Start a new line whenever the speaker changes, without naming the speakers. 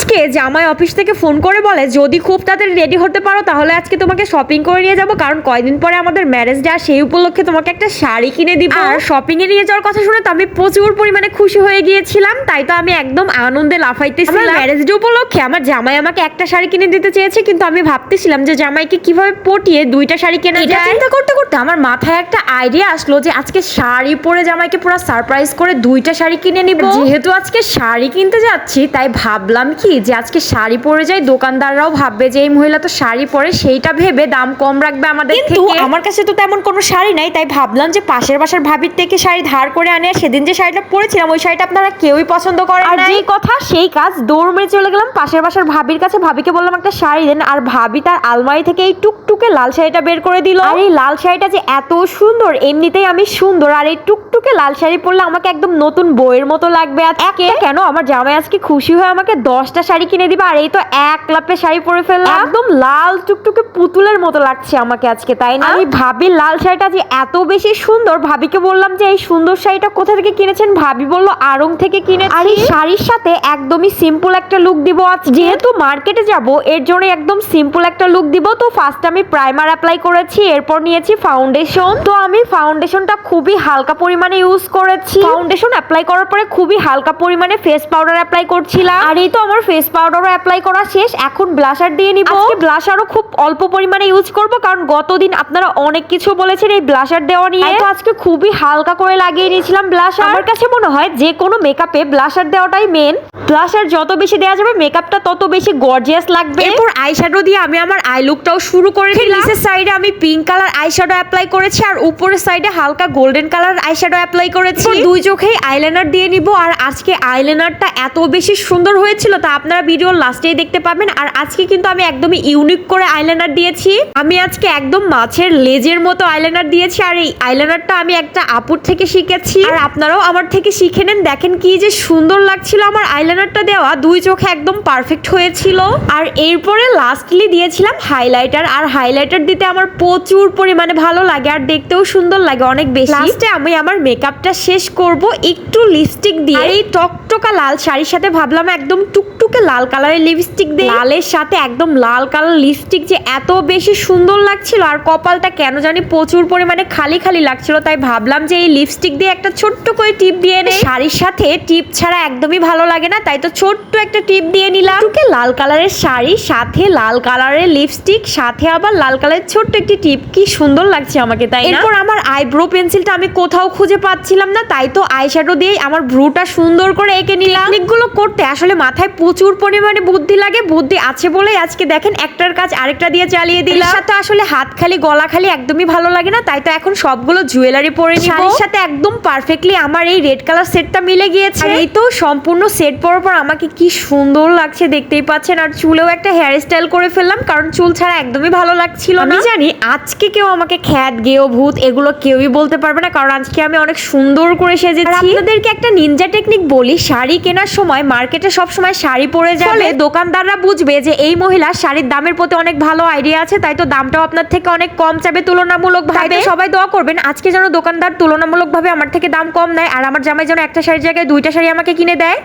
আজকে জামাই অফিস থেকে ফোন করে বলে যদি খুব তাড়াতাড়ি রেডি হতে পারো তাহলে আজকে তোমাকে শপিং করে নিয়ে যাব। কারণ কয়দিন পরে আমাদের ম্যারেজ ডে আর সেই উপলক্ষে তোমাকে একটা শাড়ি কিনে দিব। আর শপিং এ নিয়ে যাওয়ার কথা শুনে তো আমি প্রচুর পরিমাণে খুশি হয়ে গিয়েছিলাম। তাই তো আমি একদম আনন্দে লাফাইতেছিলাম। ম্যারেজ ডে উপলক্ষে আমার জামাই আমাকে একটা শাড়ি কিনে দিতে চেয়েছে কিন্তু আমি ভাবতেছিলাম যে জামাইকে কীভাবে পটিয়ে দুইটা শাড়ি কেনা
এটা
চিন্তা করতে করতে আমার মাথায় একটা আইডিয়া আসলো যে আজকে শাড়ি পরে জামাইকে পুরো সারপ্রাইজ করে দুইটা শাড়ি কিনে নিব। যেহেতু আজকে শাড়ি কিনতে যাচ্ছি তাই ভাবলাম কি যে আজকে শাড়ি পরে যাই দোকানদাররাও ভাববে যে এই মহিলা তো শাড়ি পরে সেইটা ভেবে দাম কম রাখবে আমাদের
কিন্তু
আমার কাছে তো তেমন কোনো শাড়ি নাই তাই ভাবলাম যে পাশের বাসার ভাবির থেকে শাড়ি ধার করে আনে সেদিন যে শাড়িটা পরেছিলাম ওই শাড়িটা আপনারা কেউই পছন্দ করেন আর যেই কথা সেই কাজ দৌড় মেরে চলে গেলাম পাশের বাসার ভাবির কাছে। ভাবিকে বললাম একটা শাড়ি দেন। আর ভাবি তার আলমারি থেকে এই টুকটুকে লাল শাড়িটা বের করে দিল। আর এই লাল শাড়িটা যে এত সুন্দর এমনিতেই আমি সুন্দর। আর এই টুকটুকে লাল শাড়ি পরলে আমাকে একদম নতুন বইয়ের মতো লাগবে আর কেন? আমার জামাই আজকে খুশি হয়ে আমাকে দশটা শাড়ি কিনে দিবে আর এই তো এক লাপে শাড়ি পরে ফেললাম। একদম লাল টুকটুকে পুতুলের মতো লাগছে আমাকে আজকে তাই না? আমি ভাবি লাল শাড়িটা যে এত বেশি সুন্দর ভাবিকে বললাম যে এই সুন্দর শাড়িটা কোথা থেকে কিনেছেন? ভাবি বলল আড়ং থেকে কিনে আর এই শাড়ির সাথে একদমই সিম্পল একটা লুক দিব আজ। যেহেতু মার্কেটে যাব এর জন্য একদম সিম্পল একটা লুক দিব। তো ফার্স্ট আমি প্রাইমার অ্যাপ্লাই করেছি এরপর নিয়েছি ফাউন্ডেশন তো আমি ফাউন্ডেশনটা খুবই হালকা পরিমাণে ইউজ করেছি। ফাউন্ডেশন অ্যাপ্লাই করার পরে খুবই হালকা পরিমাণে ফেস পাউডার অ্যাপ্লাই করছিলাম। আর এই তো আমার ফেস পাউডারও অ্যাপ্লাই করা শেষ। এখন ব্লাশার দিয়ে নিব। আজকে ব্লাশারও খুব অল্প পরিমাণে ইউজ করব কারণ গতদিন আপনারা অনেক কিছু বলেছেন এই ব্লাশার দেওয়া নিয়ে। তো আজকে খুবই হালকা করে লাগিয়ে নিয়েছিলাম ব্লাশার আমার কাছে মনে হয় যে কোনো মেকআপে ব্লাশার দেওয়াটাই মেন ব্লাশার যত বেশি দেওয়া যাবে মেকআপটা তত বেশি গর্জিয়াস লাগবে। এরপর আইশ্যাডো দিয়ে আমি আমার আই লুকটাও শুরু করে দিলাম। নিচের সাইডে আমি পিঙ্ক কালার আইশ্যাডো অ্যাপ্লাই করেছি আর উপরের সাইডে হালকা গোল্ডেন কালার আইশ্যাডো অ্যাপ্লাই করেছি। দুই চোখেই আইলাইনার দিয়ে নিব আর আজকে আইলাইনারটা এত বেশি সুন্দর হয়েছিল তা আপনারা ভিডিওর লাস্টেই দেখতে পাবেন আর আজকে কিন্তু আমি একদমই ইউনিক করে আইলাইনার দিয়েছি। আমি আজকে একদম মাছের লেজের মতো আইলাইনার দিয়েছি আর এই আইলাইনারটা আমি একটা আপুর থেকে শিখেছি। আর আপনারাও আমার থেকে শিখে নেন দেখেন কি যে সুন্দর লাগছিল আমার আইলাইনারটা দেওয়া দুই চোখে একদম পারফেক্ট হয়েছিল। আর এরপরে লাস্টলি দিয়েছিলাম হাইলাইটার আর হাইলাইটার দিতে আমার প্রচুর পরিমাণে ভালো লাগে, আর দেখতেও সুন্দর লাগে, অনেক বেশি। লাস্টে আমি আমার মেকআপটা শেষ করব, একটু লিপস্টিক দিয়ে। এই টকটকা লাল শাড়ির সাথে ভাবলাম একদম টুকটুকে লাল কালারের লিপস্টিক দিয়ে লালের সাথে একদম লাল কালার লিপস্টিক যে এত বেশি সুন্দর লাগছিল, আর কপালটা কেন জানি প্রচুর পরিমাণে খালি খালি লাগছিল, তাই ভাবলাম যে এই লিপস্টিক দিয়ে একটা ছোট্ট করে টিপ দিয়ে নেই। শাড়ির সাথে টিপ ছাড়া একদমই ভালো লাগে না তাই তো ছোট্ট একটা টিপ দিয়ে নিলাম। টুকে লাল কালারের শাড়ি সাথে লাল কালারের লিপস্টিক সাথে আবার লাল কালারের ছোট্ট একটি টিপ। কি সুন্দর লাগছে আমাকে তাই না? এরপর আমার আইব্রো পেন্সিলটা আমি কোথাও খুঁজে পাচ্ছিলাম না তাই তো আইশ্যাডো দিয়েই আমার ভ্রুটা সুন্দর করে এঁকে নিলাম। টেকনিকগুলো করতে আসলে মাথায় প্রচুর পরিমাণে বুদ্ধি লাগে বুদ্ধি আছে বলেই আজকে দেখেন একটার কাজ আরেকটা দিয়ে চালিয়ে দিলাম। সাথে আসলে হাত খালি গলা খালি একদমই ভালো লাগে না তাই তো এখন সবগুলো জুয়েলারি পরে নিব। শাড়ির সাথে একদম পারফেক্টলি আমার এই রেড কালার সেটটা মিলে গিয়েছে। এই তো সম্পূর্ণ সেট পরার পর আমাকে কি সুন্দর লাগছে দেখতেই পাচ্ছেন। আর চুলেও একটা হেয়ার স্টাইল করে ফেললাম কারণ চুল ছাড়া একদমই ভালো লাগছিল না। আমি জানি আজকে কেউ আমাকে খ্যাত গেও ভূত এগুলো কেউই বলতে পারবে না কারণ আজকে আমি অনেক সুন্দর করে সেজেছি। আপনাদেরকে একটা নিনজা টেকনিক বলি শাড়ি কেনার সময় মার্কেটে সব সময় শাড়ি পরে যাবে। দোকানদাররা বুঝবে যে এই মহিলা শাড়ির দামের প্রতি অনেক ভালো আইডিয়া আছে তাই তো দামটাও আপনার থেকে অনেক কম চাবে তুলনামূলক ভাবে সবাই দোয়া করবেন আজকে যেন দোকানদার তুলনামূলক ভাবে আমার থেকে দাম কম নেয় আর আমার জামাই যেন একটা শাড়ির জায়গায় দুইটা শাড়ি আমাকে কিনে দেয়।